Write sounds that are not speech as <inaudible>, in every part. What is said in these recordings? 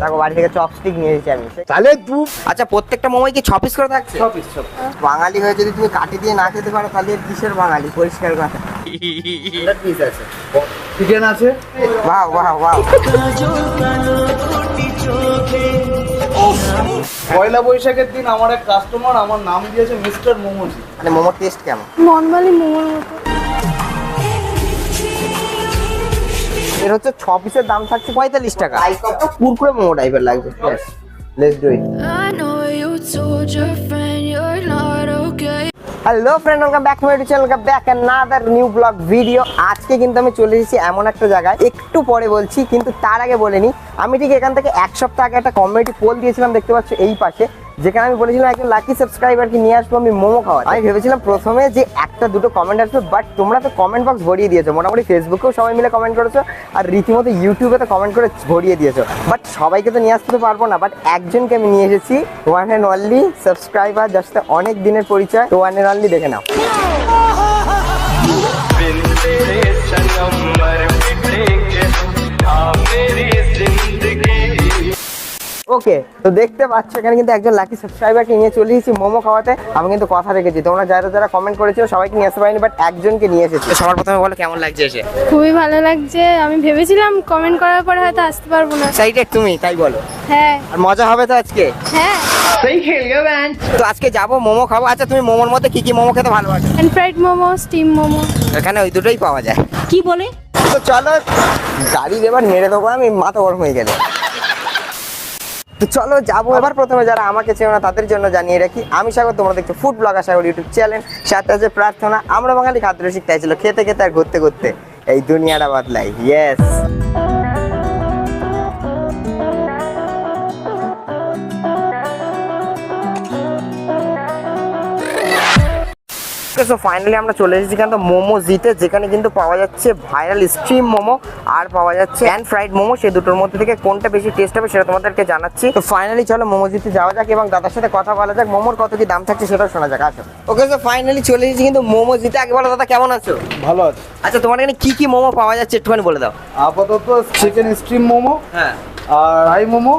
দেখো বাড়ি থেকে চপস্টিক নিয়ে এসেছি আমি। তাহলে তুই আচ্ছা প্রত্যেকটা মোমোই কি ছ পিস করে থাকছে? সব সব বাঙালি হয়ে যদি তুমি কাটি দিয়ে না খেতে পারো তাহলে কিসের বাঙালি পরিষ্কার কথা। পিস আছে। চিকেন আছে? বাহ বাহ বাহ। পয়লা বৈশাখের দিন আমার এক কাস্টমার আমার নাম দিয়েছে মিস্টার মোমোজি। মানে মোমোর টেস্ট কেমন? নর্মালি মোমোর মতো। এর হচ্ছে ছ পিসের দাম থাকছে পঁয়তাল্লিশ টাকা। কুরকুরে মোমো টাইপের লাগছে let's do it. Hello friend welcome back to my channel welcome back another new blog video আজকে কিন্তু আমি চলে এসেছি এমন একটা জায়গায়। একটু পরে বলছি কিন্তু তার আগে বলে নিই আমি ঠিক এখান থেকে এক সপ্তাহ আগে একটা কমিউনিটি পোল দিয়েছিলাম দেখতে পাচ্ছ এই পাশে। যেখানে আমি বলেছিলাম একজন লাকি সাবস্ক্রাইবারকে নিয়ে আসব, আমি মোমো খাওয়া আমি ভেবেছিলাম প্রথমে যে একটা দুটো কমেন্ট আসবে বাট তোমরা তো কমেন্ট বক্স ভরিয়ে দিয়েছ। মোটামুটি ফেসবুকেও সবাই মিলে কমেন্ট করেছ, আর রীতিমতো ইউটিউবে তো কমেন্ট করে ভরিয়ে দিয়েছ। বাট সবাইকে তো নিয়ে আসতে তো পারব না। বাট একজনকে আমি নিয়ে এসেছি ওয়ান অ্যান্ড অনলি সাবস্ক্রাইবার যার সাথে অনেক দিনের পরিচয়, তো ওয়ান অ্যান্ড অনলি দেখে নাও। ওকে তো দেখতে পাচ্ছ এখানে কিন্তু একজন লাকি সাবস্ক্রাইবারকে নিয়ে চলে এসেছি মোমো খাওয়াতে। আমি কিন্তু কথা রেখেছি। তোমরা যারা যারা কমেন্ট করেছ সবাইকে নিয়ে আসতে পারিনি বাট একজনকে নিয়ে এসেছি। সবার প্রথমে বলো কেমন লাগছে এসে? খুবই ভালো লাগছে। আমি ভেবেছিলাম কমেন্ট করার পরে হয়তো আসতে পারব না। সাইডে তুমি তাই বলো। হ্যাঁ। আর মজা হবে তো আজকে? হ্যাঁ। তো আজকে যাব মোমো খাব। আচ্ছা তুমি মোমোর মধ্যে কি কি মোমো খেতে ভালোবাসো? Pan fried momo steam momo. এখানে ওই দুটোই পাওয়া যায়। কি বলে? তো চলো গাড়ি এবার নেড়ে দেবো। আমি মাথা গরম হয়ে গেলে তো চলো যাব। এবার প্রথমে যারা আমাকে চেনো না, তাদের জন্য জানিয়ে রাখি, আমি সাগর তোমরা দেখছ food blogger Sagar YouTube channel সাথে আছে প্রার্থনা। আমরা বাঙালি খাদ্য শিখতে চাইছিল খেতে খেতে আর ঘুরতে ঘুরতে এই দুনিয়াটা বদলাই। ইয়েস সো ফাইনালি আমরা চলে এসেছি কিন্তু মোমো জিতে যেখানে কিন্তু পাওয়া যাচ্ছে ভাইরাল স্ট্রিম মোমো আর পাওয়া যাচ্ছে প্যান ফ্রাইড মোমো। সেই দুটোর মধ্যে থেকে কোনটা বেশি টেস্ট হবে সেটা তোমাদেরকে জানাচ্ছি। তো ফাইনালি চলো মোমো জিতে যাওয়া যাক এবং দাদার সাথে কথা বলা যাক মোমোর কত কি দাম থাকছে সেটাও শোনা যাক আসো। ওকে সো ফাইনালি চলে এসেছি কিন্তু মোমো জিতে আগে বলো দাদা কেমন আছো? ভালো আছে। আচ্ছা তোমার এখানে কি কি মোমো পাওয়া যাচ্ছে একটুখানি বলে দাও। আপাতত চিকেন স্ট্রিম মোমো হ্যাঁ। আর রাই মোমো।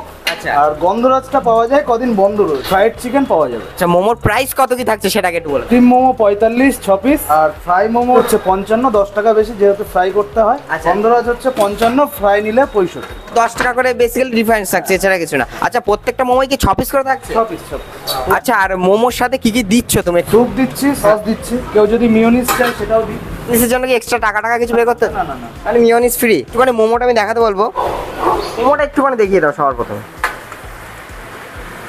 আর গন্ধরাজটা পাওয়া যায় কদিন বন্ধ রয়েছে ফ্রাইড চিকেন পাওয়া যাবে। আচ্ছা মোমোর প্রাইস কত কি থাকছে সেটাকে একটু বলো। স্টিম মোমো পঁয়তাল্লিশ ছ পিস আর ফ্রাই মোমো হচ্ছে পঞ্চান্ন দশ টাকা বেশি যেহেতু ফ্রাই করতে হয়। আচ্ছা। গন্ধরাজ হচ্ছে পঞ্চান্ন ফ্রাই নিলে পঁয়ষট্টি। দশ টাকা করে বেসিক্যালি ডিফারেন্স থাকছে এছাড়া কিছু না। আচ্ছা প্রত্যেকটা মোমোই কি ছ পিস করে থাকছে? ছ পিস ছ আচ্ছা আর মোমোর সাথে কি কি দিচ্ছ তুমি স্যুপ দিচ্ছি সস দিচ্ছি। কেউ যদি মিওনিস চায় সেটাও দিই। জন্য কি এক্সট্রা টাকা টাকা কিছু পে করতে? না না না তাহলে মিওনিস ফ্রি একটুখানি মোমোটা আমি দেখাতে বলব। মোমোটা একটুখানি দেখিয়ে দাও সবার প্রথমে।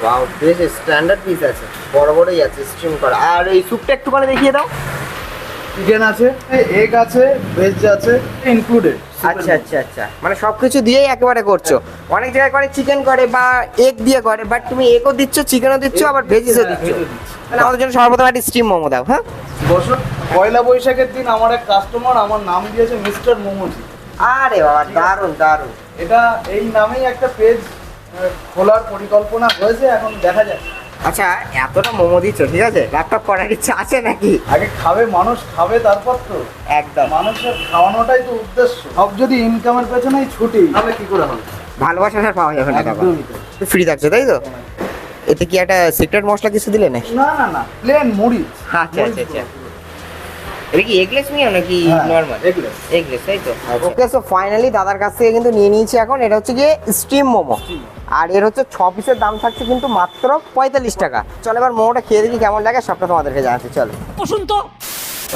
ওয়াও বেশ স্ট্যান্ডার্ড পিস আছে। বড় বড়ই আছে স্ট্রিম করা। আর এই স্যুপটা একটুখানি দেখিয়ে দাও। চিকেন আছে এগ আছে ভেজ আছে ইনক্লুডেড আচ্ছা আচ্ছা আচ্ছা। মানে সবকিছু দিয়েই একেবারে করছ। অনেক জায়গায় করে চিকেন করে বা এগ দিয়ে করে বাট তুমি এগও দিচ্ছ চিকেনও দিচ্ছ আবার ভেজিসও দিচ্ছ তাহলে আমাদের জন্য সর্বপ্রথম একটা স্টিম মোমো দাও হ্যাঁ? বছর পয়লা বৈশাখের দিন আমার এক কাস্টমার আমার নাম দিয়েছে মিস্টার মোমোজি। আরে বাবা দারুণ দারুণ। এটা এই নামেই একটা পেজ খোলার পরিকল্পনা হয়েছে এখন দেখা যায় আচ্ছা এতটা মোমো দিচ্ছ ঠিক আছে? ল্যাপটপ করার ইচ্ছা আছে নাকি? আগে খাবে মানুষ খাবে তারপর তো। একদম। মানুষের খাওয়ানোটাই তো উদ্দেশ্য। সব যদি ইনকামের পেছনেই ছুটি। তাহলে কি করে হবে? ভালোবাসা আর পাওয়া যাবে না একদমই ফ্রি থাকছে তাই তো? এতে কি একটা সিক্রেট মশলা কিছু দিলে নাকি? না না না প্লেন মুড়ি। আচ্ছা আচ্ছা আচ্ছা। এটা কি এগলেস নিয়ে নাকি নর্মাল eggless। এগলেস তাই তো? ওকে সো ফাইনালি দাদার কাছ থেকে কিন্তু নিয়ে নিয়েছি এখন এটা হচ্ছে গিয়ে স্টিম মোমো। আর এর হচ্ছে ছ পিসের দাম থাকছে কিন্তু মাত্র পঁয়তাল্লিশ টাকা। চলো এবার মোমোটা খেয়ে দেখি কেমন লাগে সবটা তোমাদেরকে জানাচ্ছি চলো। বসুন তো।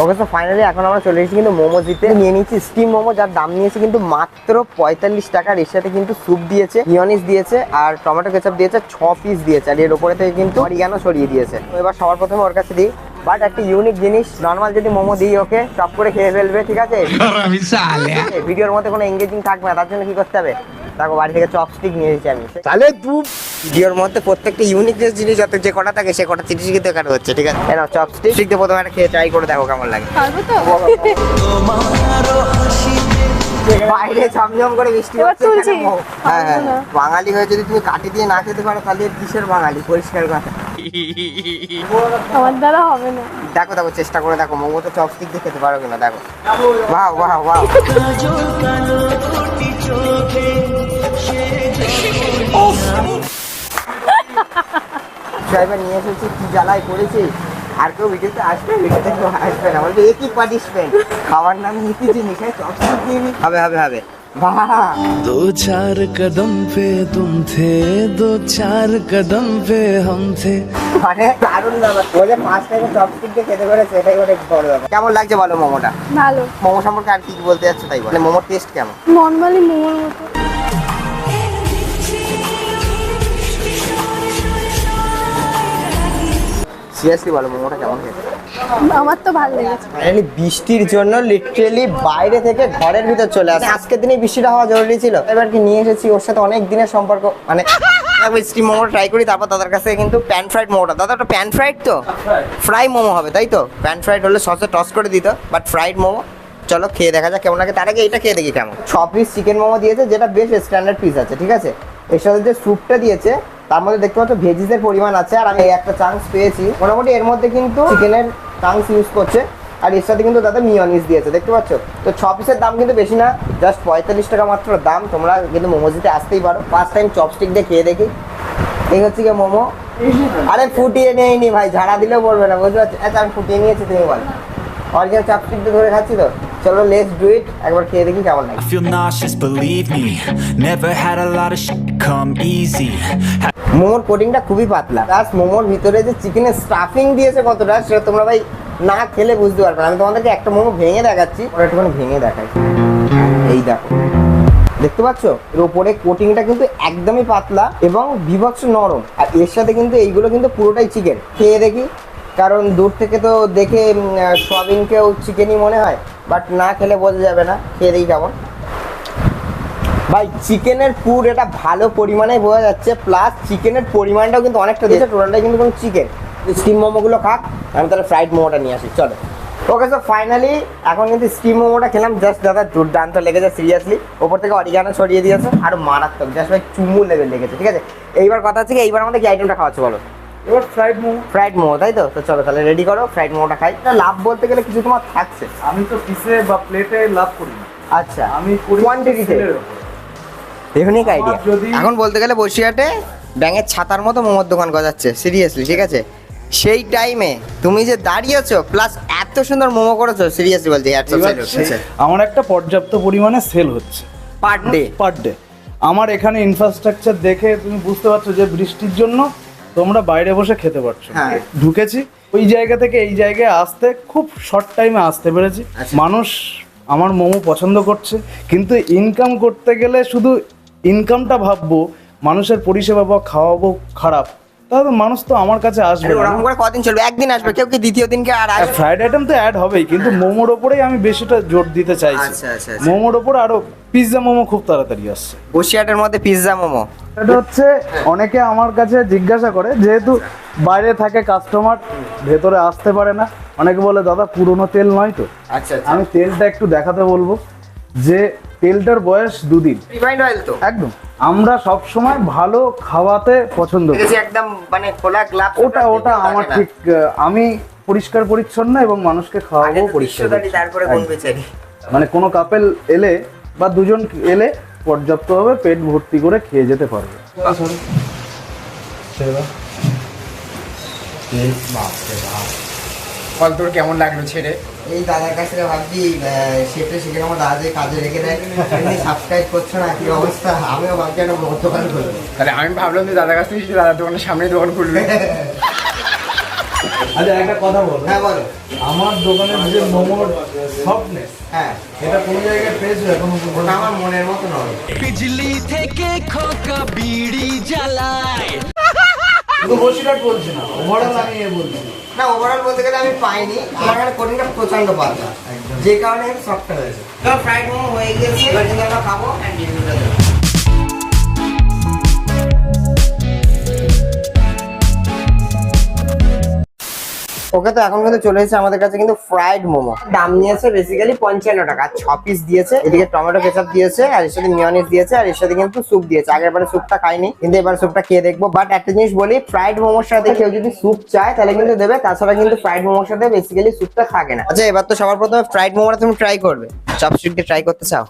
ওকে তো ফাইনালি এখন আমরা চলে এসেছি কিন্তু মোমো দিতে নিয়ে নিয়েছি স্টিম মোমো যার দাম নিয়েছে কিন্তু মাত্র পঁয়তাল্লিশ টাকার এর সাথে কিন্তু স্যুপ দিয়েছে মিয়নিস দিয়েছে আর টমেটো কেচাপ দিয়েছে ছ পিস দিয়েছে। আর এর ওপরে থেকে কিন্তু অরিগানো সরিয়ে দিয়েছে। তো এবার সবার প্রথমে ওর কাছে দিই। বাট একটা ইউনিক জিনিস নর্মাল যদি মোমো দিই ওকে চপ করে খেয়ে ফেলবে ঠিক আছে? <laughs> ভিডিওর মধ্যে কোনো এঙ্গেজিং থাকবে না তার জন্য কি করতে হবে? দেখো বাড়ি থেকে চপস্টিক নিয়ে এসেছি আমি। তাহলে তুই ভিডিওর মধ্যে প্রত্যেকটা ইউনিক জিনিস যাতে যে কটা থাকে সে কটা জিনিস কিন্তু দেখানো হচ্ছে ঠিক আছে? এনাও চপস্টিক শিখতে প্রথমে একটা খেয়ে ট্রাই করে দেখো কেমন লাগে। বাইরে ঝমঝম করে বৃষ্টি হচ্ছে হ্যাঁ হ্যাঁ। বাঙালি হয়ে যদি তুমি কাটি দিয়ে না খেতে পারো তাহলে কিসের বাঙালি? পরিষ্কার কথা। আমার দ্বারা হবে না। দেখো দেখো চেষ্টা করে দেখো মোমো তো চপস্টিক দিয়ে খেতে পারো কিনা দেখো। বাহ বাহ বাহ ড্রাইভার নিয়ে এসেছে কি জ্বালায় করেছে? আর কেউ ভিডিওতে আসবে ভিডিওতে কেউ আসবে না। বলবে একই পার্টিসিপেন্ট খাওয়ার নাম একই জিনিস হ্যাঁ চপস্টিক দিয়ে হবে হবে হবে। दो चार कदम पे तुम थे दो चार कदम पे हम थे মানে দারুণ ব্যাপার ও যে পাঁচ টাকা চপস্টিক দিয়ে খেতে পারে সেটাই অনেক বড় ব্যাপার কেমন লাগছে বলো মোমোটা ভালো মোমো সম্পর্কে আর কি কি বলতে যাচ্ছে তাই বলে মোমোর টেস্ট কেমন নর্মালি মোমোর মতো সিরিয়াসলি বলো মোমোটা কেমন খেতে? আমার তো ভালো লেগেছে। ফাইনালি বৃষ্টির জন্য লিটারেলি বাইরে থেকে ঘরের ভিতর চলে আসে। আজকের দিনে বৃষ্টিটা হওয়া জরুরি ছিল। এবার কি নিয়ে এসেছি ওর সাথে অনেক দিনের সম্পর্ক মানে স্টিম মোমো ট্রাই করি তারপর দাদার কাছে কিন্তু প্যান ফ্রাইড মোমোটা। দাদা ওটা প্যান ফ্রাইড তো? ফ্রাই মোমো হবে তাই তো? প্যান ফ্রাইড হলে সসে টস করে দিত বাট ফ্রাইড মোমো। চলো খেয়ে দেখা যাক কেমন লাগে। তার আগে এটা খেয়ে দেখি কেমন। ছ পিস চিকেন মোমো দিয়েছে যেটা বেশ স্ট্যান্ডার্ড পিস আছে ঠিক আছে? এর সাথে যে স্যুপটা দিয়েছে তার মধ্যে দেখতে পাচ্ছ ভেজিসের পরিমাণ আছে আর আমি একটা চান্স পেয়েছি। মোটামুটি এর মধ্যে কিন্তু চিকেনের চান্স ইউজ করছে আর এর সাথে কিন্তু দাদা মিওনিস দিয়েছে দেখতে পাচ্ছ? তো ছ পিসের দাম কিন্তু বেশি না জাস্ট পঁয়তাল্লিশ টাকা মাত্র দাম তোমরা কিন্তু মোমোজিতে আসতেই পারো। ফার্স্ট টাইম চপস্টিক দিয়ে খেয়ে দেখি। এই হচ্ছে কি মোমো। আরে ফুটিয়ে নেইনি ভাই ঝাড়া দিলেও পড়বে না বুঝতে পারছি? আচ্ছা আমি ফুটিয়ে নিয়েছি তুমি বল। অরিজিনাল চপস্টিক দিয়ে ধরে খাচ্ছি তো? চলো লেটস ডু ইট একবার খেয়ে দেখি কেমন লাগে। I feel nauseous, believe me. Never had a lot of shit come easy. মোমোর কোটিংটা খুবই পাতলা। প্লাস মোমোর ভিতরে যে চিকেনের স্টাফিং দিয়েছে কতটা, সেটা তোমরা ভাই না খেলে বুঝতে পারবে না। আমি তোমাদেরকে একটা মোমো ভেঙে দেখাচ্ছি ওরা একটুখানি ভেঙে দেখাই। এই দেখো। দেখতে পাচ্ছ? এর উপরে কোটিংটা কিন্তু একদমই পাতলা এবং বিভৎস নরম। আর এর সাথে কিন্তু এইগুলো কিন্তু পুরোটাই চিকেন খেয়ে দেখি। কারণ দূর থেকে তো দেখে সয়াবিনকেও চিকেনই মনে হয়। বাট না খেলে বোঝা যাবে না। খেয়ে দেখি কেমন। ভাই চিকেনের পুর এটা ভালো পরিমাণে বোঝা যাচ্ছে প্লাস চিকেনের পরিমাণটাও কিন্তু অনেকটা দিয়েছে টোটালটাই কিন্তু কোনো চিকেন স্টিম মোমোগুলো খাক আমি তাহলে ফ্রাইড মোমোটা নিয়ে আসি চলো। ওকে সো ফাইনালি এখন কিন্তু স্টিম মোমোটা খেলাম জাস্ট দাদা দুর্দান্ত লেগেছে সিরিয়াসলি ওপর থেকে অরিগানো ছড়িয়ে দিয়েছে আর মারাত্মক জাস্ট ভাই চুমু লেভেল লেগেছে ঠিক আছে? এইবার কথা হচ্ছে কি এইবার আমাদের কি আইটেমটা খাওয়াচ্ছে বলো? এবার ফ্রাইড মোমো। ফ্রাইড মোমো তাই তো? তো চলো তাহলে রেডি করো ফ্রাইড মোমোটা খাই। লাভ বলতে গেলে কিছু তোমার থাকছে। আমি তো পিসে বা প্লেটে লাভ করি না। আচ্ছা। আমি কোয়ান্টিটিতে। Unique idea. এখন বলতে গেলে বসিরহাটে ব্যাঙের ছাতার মতো মোমোর দোকান গজাচ্ছে সিরিয়াসলি ঠিক আছে? সেই টাইমে তুমি যে দাঁড়িয়েছো প্লাস এত সুন্দর মোমো করেছ সিরিয়াসলি বলছি আমার একটা পর্যাপ্ত পরিমাণে সেল হচ্ছে। পার ডে পার ডে আমার এখানে ইনফ্রাস্ট্রাকচার দেখে তুমি বুঝতে পারছ যে বৃষ্টির জন্য তোমরা বাইরে বসে খেতে পারছ হ্যাঁ। ঢুকেছি ওই জায়গা থেকে এই জায়গায় আসতে খুব শর্ট টাইমে আসতে পেরেছি। আচ্ছা। মানুষ আমার মোমো পছন্দ করছে কিন্তু ইনকাম করতে গেলে শুধু ইনকামটা ভাববো মানুষের পরিষেবা বা খাওয়াবো খারাপ তাহলে মানুষ তো আমার কাছে আসবে না। ওরকম করে কদিন চলবে? একদিন আসবে কেউ কি দ্বিতীয় দিনকে আর আসবে? ফ্রাইড আইটেম তো অ্যাড হবেই কিন্তু মোমোর ওপরেই আমি বেশিটা জোর দিতে চাইছি। আচ্ছা, আচ্ছা, আচ্ছা। মোমোর ওপর আরও পিৎজা মোমো খুব তাড়াতাড়ি আসছে। বসিরহাটের মধ্যে পিৎজা মোমো। এটা হচ্ছে অনেকে আমার কাছে জিজ্ঞাসা করে যেহেতু বাইরে থাকে কাস্টমার ভেতরে আসতে পারে না। অনেকে বলে দাদা পুরনো তেল নয় তো? আচ্ছা। আমি তেলটা একটু দেখাতে বলব যে তেলটার বয়স দুদিন। রিফাইন্ড অয়েল তো। একদম। আমরা সব সময় ভালো খাওয়াতে পছন্দ করি। একদম মানে খোলা গ্লাভ ওটা ওটা আমার ঠিক আমি পরিষ্কার পরিচ্ছন্ন এবং মানুষকে খাওয়াবো পরিষ্কার পরিচ্ছন্ন। তারপরে কোন বেচারি? মানে কোনো কাপেল এলে বা দুজন এলে পর্যাপ্তভাবে পেট ভর্তি করে খেয়ে যেতে পারবে। ফল তোর কেমন লাগল ছেড়ে? এই দাদার কাছে ভাবছি সেটা শিখে আমার দাদা যে কাজে রেখে দেয় সাবস্ক্রাইব করছ না কি অবস্থা? আমিও ভাবছি একটা বড় দোকান খুলবো। তাহলে আমি ভাবলাম যে দাদার কাছ থেকে দাদার দোকানের সামনে দোকান খুলবে। <laughs> আচ্ছা একটা কথা বল। হ্যাঁ বলো। আমার দোকানের যে মোমোর সফটনেস হ্যাঁ। এটা কোন জায়গায় পেয়েছ আমার মনের মতো নয় বিজলি থেকে খোকা বিড়ি জ্বালায় শুধু বসিরহাট বলছি না ওভারঅল আমি এ বলছি। না ওভারঅল বলতে গেলে আমি পাইনি। আমার এখানে কোটিংটা প্রচণ্ড পাতলা যে কারণে সফট হয়েছে তো ফ্রাইড মোমো হয়ে গেছে এবার কিন্তু আমরা খাব। অ্যান্ড রিভিউটা দেবো ওকে তো এখন কিন্তু চলে এসেছে আমাদের কাছে কিন্তু ফ্রাইড মোমো। দাম নিয়েছে বেসিক্যালি পঞ্চান্ন টাকা। ছ পিস দিয়েছে। এদিকে টমেটো কেচাপ দিয়েছে, আর এর সাথে মিয়নিস দিয়েছে, আর এর সাথে কিন্তু স্যুপ দিয়েছে। আগের বারে স্যুপটা খাইনি, কিন্তু এবার স্যুপটা খেয়ে দেখব। বাট একটা জিনিস বলি ফ্রাইড মোমোর সাথে কেউ যদি স্যুপ চায়, তাহলে কিন্তু দেবে। তাছাড়া কিন্তু ফ্রাইড মোমোর সাথে বেসিক্যালি স্যুপটা থাকে না। আচ্ছা এবার তো সবার প্রথমে ফ্রাইড মোমোটা তুমি ট্রাই করবে। চপস্টিক ট্রাই করতে চাও?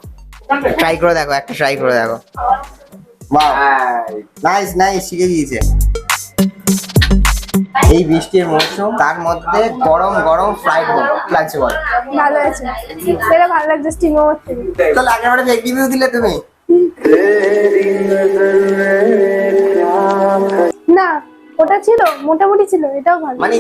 ট্রাই করে দেখো, একটা ট্রাই করে দেখো। নাইস নাইস শিখে গিয়েছে। এই বৃষ্টির মৌসুম তার মধ্যে গরম গরম ফ্রাইড লাগছে বল। ভালো আছে। সেটা ভালো লাগছে স্টিম থেকে তাহলে আগের বারে ফেক রিভিউ দিলে তুমি? না ওটা ছিল মোটামুটি ছিল এটাও ভালো। মানে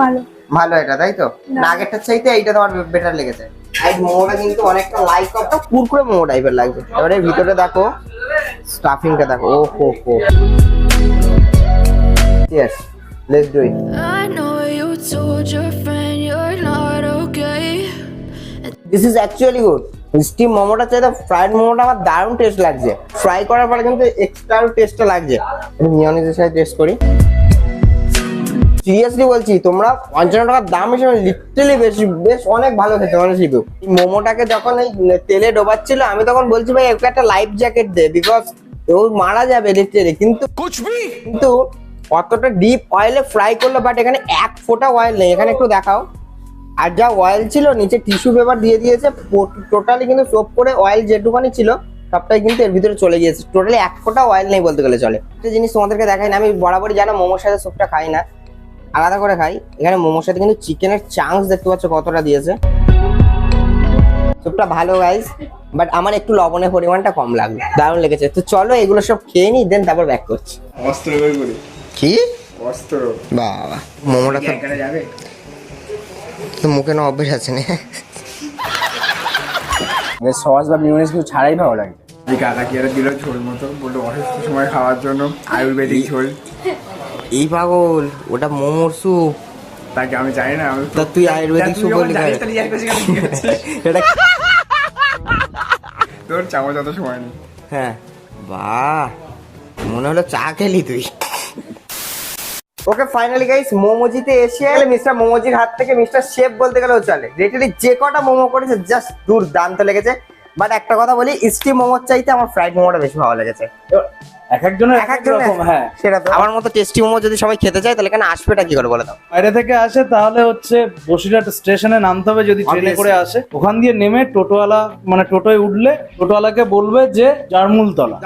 ভালো। ভালো এটা তাই তো? আগেরটার চাইতে এইটা তোমার বেটার লেগেছে। এই মোমোটা কিন্তু অনেকটা লাইক একটা কুরকুরে মোমো টাইপের লাগছে এবারে ভিতরে দেখো স্টাফিংটা দেখো ও হো হো yes let's do it I you you your friend you are not okay this is actually good steam মোমোটা চাইতে ফ্রাইড মোমোটা আমার দারুণ টেস্ট লাগছে। ফ্রাই করার পরে কিন্তু এক্সট্রা টেস্টটা লাগছে। মিওনিজের সাথে টেস্ট করি। সিরিয়াসলি বলছি তোমরা পঞ্চান্ন টাকার দাম হিসেবে লিটারালি বেশ বেশ অনেক ভালো খেতে মানে রিভিউ মোমোটাকে যখন এই তেলে ডোবাচ্ছিল আমি তখন বলছি ভাই ওকে একটা লাইফ জ্যাকেট দে বিকজ ও মারা যাবে লিটারালি কিন্তু কিন্তু অতটা ডিপ অয়েলে ফ্রাই করল বাট এখানে এক ফোঁটা অয়েল নেই। এখানে একটু দেখাও। আর যা অয়েল ছিল নিচে টিস্যু পেপার দিয়ে দিয়েছে টোটালি কিন্তু সোপ করে অয়েল যেটুখানি ছিল সবটাই কিন্তু এর ভিতরে চলে গিয়েছে। টোটালি এক ফোঁটা অয়েল নেই বলতে গেলে চলে। একটা জিনিস তোমাদেরকে দেখাই না আমি বরাবরই জানো মোমোর সাথে সোপটা খাই না। আলাদা করে খাই। এখানে মোমোর সাথে কিন্তু চিকেনের চান্স দেখতে পাচ্ছ কতটা দিয়েছে। সুপটা ভালো গাইস বাট আমার একটু লবণের পরিমাণটা কম লাগল দারুণ লেগেছে। তো চলো এগুলো সব খেয়ে নি দেন তারপর ব্যাক করছি। অস্ত্র কি? অস্ত্র। বাবা মোমোটা তো যাবে? মুখে না অভ্যেস আছে না। সস বা মিউনিস কিছু ছাড়াই ভালো লাগে। কাকা কি দিল ঝোল মতো। বলল অসুস্থ সময় খাওয়ার জন্য আয়ুর্বেদিক ঝোল। এই পাগল ওটা মোমোর। স্যুপ তাকে আমি জানি না আমি তা তুই আয়ুর্বেদিক স্যুপ হচ্ছে? <laughs> এটা তোর চামচ অত সময় নেই। হ্যাঁ। বাহ মনে হলো চা খেলি তুই। ওকে ফাইনালি গাইস মোমোজিতে এসে মিস্টার মোমোজির হাত থেকে মিস্টার শেফ বলতে গেলেও চলে। রেটেলি যে কটা মোমো করেছে জাস্ট দুর্দান্ত লেগেছে। বাট একটা কথা বলি স্টিম মোমোর চাইতে আমার ফ্রাইড মোমোটা বেশি ভালো লেগেছে। এক একজনের এক রকম হ্যাঁ। সেটা তো। আমার মতো টেস্টি মোমো যদি সবাই খেতে চায় তাহলে এখানে আসবেটা কি করে বলে দাও? বাইরে থেকে আসে তাহলে হচ্ছে বসিরহাট স্টেশনে নামতে হবে যদি ট্রেনে করে আসে। ওখান দিয়ে নেমে টোটোওয়ালা মানে টোটোয় উঠলে টোটোওয়ালাকে বলবে যে জারমুলতলা।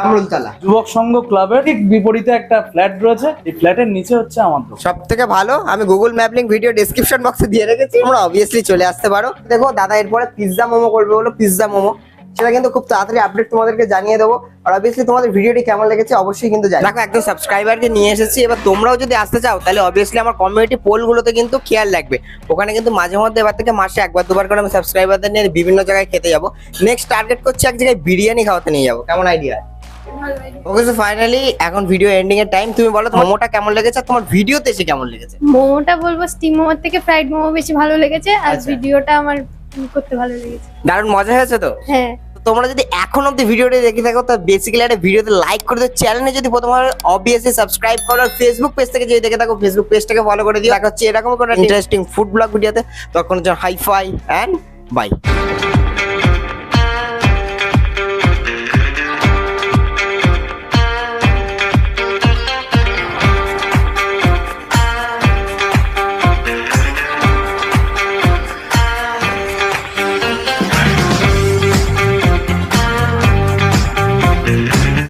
যুবক সংঘ ক্লাবের ঠিক বিপরীতে একটা ফ্ল্যাট রয়েছে এই ফ্ল্যাটের নিচে হচ্ছে আমার দোকান। সব থেকে ভালো আমি Google map link video description বক্সে দিয়ে রেখেছি তোমরা অবভিয়াসলি চলে আসতে পারো। দেখো দাদা এরপরে পিৎজা মোমো করবে বলো পিৎজা মোমো সেটা কিন্তু খুব তাড়াতাড়ি আপডেট তোমাদেরকে জানিয়ে দেবো। আর অবভিয়াসলি তোমাদের ভিডিওটি কেমন লেগেছে অবশ্যই কিন্তু জানি দেখো একদম সাবস্ক্রাইবারকে নিয়ে এসেছি এবার তোমরাও যদি আসতে চাও তাহলে অবভিয়াসলি আমার কমিউনিটি পোলগুলোতে কিন্তু খেয়াল লাগবে ওখানে কিন্তু মাঝে মধ্যে এবার থেকে মাসে একবার দুবার করে আমি সাবস্ক্রাইবারদের নিয়ে বিভিন্ন জায়গায় খেতে যাব। নেক্সট টার্গেট করছি এক জায়গায় বিরিয়ানি খাওয়াতে নিয়ে যাব। কেমন আইডিয়া ওকে সো ফাইনালি এখন ভিডিও এন্ডিং এর টাইম তুমি বলো মোমোটা কেমন লেগেছে আর তোমার ভিডিওতে এসে কেমন লেগেছে? মোমোটা বলব স্টিম মোমোর থেকে ফ্রাইড মোমো বেশি ভালো লেগেছে। আর আচ্ছা। ভিডিওটা আমার করতে ভালো লেগেছে। দারুণ মজা হয়েছে তো? হ্যাঁ। তোমরা যদি এখন অব্দি ভিডিওটি দেখে থাকো তো বেসিক্যালি একটা ভিডিওতে লাইক করে দিও। চ্যানেলে যদি প্রথমবার অবভিয়াসলি সাবস্ক্রাইব করো আর ফেসবুক পেজ থেকে যদি দেখে থাকো ফেসবুক পেজটাকে ফলো করে দিও। দেখা হচ্ছে এরকম কোনো ইন্টারেস্টিং ফুড ব্লগ ভিডিওতে তখন হচ্ছে হাই ফাই অ্যান্ড বাই